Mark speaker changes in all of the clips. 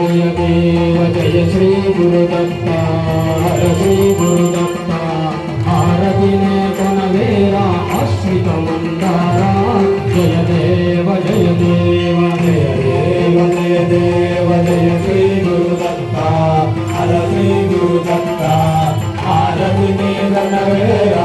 Speaker 1: देव जय श्री गुरुदत्ता हर श्री गुरुदत्ता भारतिने कनवेरा अश्रितमन्दारा जय देव जय देव जय देव जय देव जय श्री गुरुदत्ता हर श्री गुरुदत्ता भारतिने कनवेरा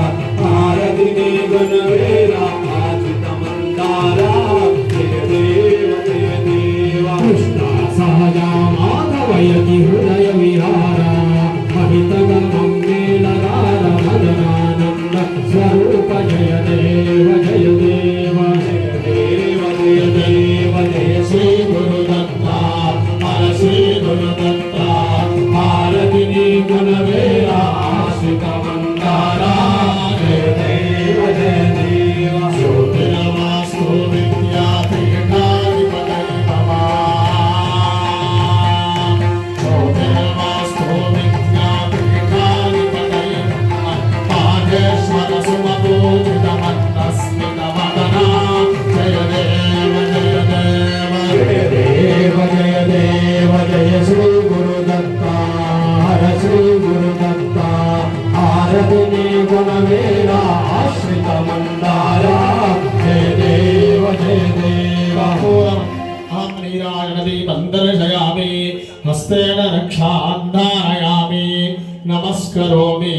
Speaker 1: నీ గుణమేనా? ఆశ్రిత మందారా
Speaker 2: హే దేవ. హే దేవ ఆత్మీరాగది బందర్శయామి నమస్కరోమి.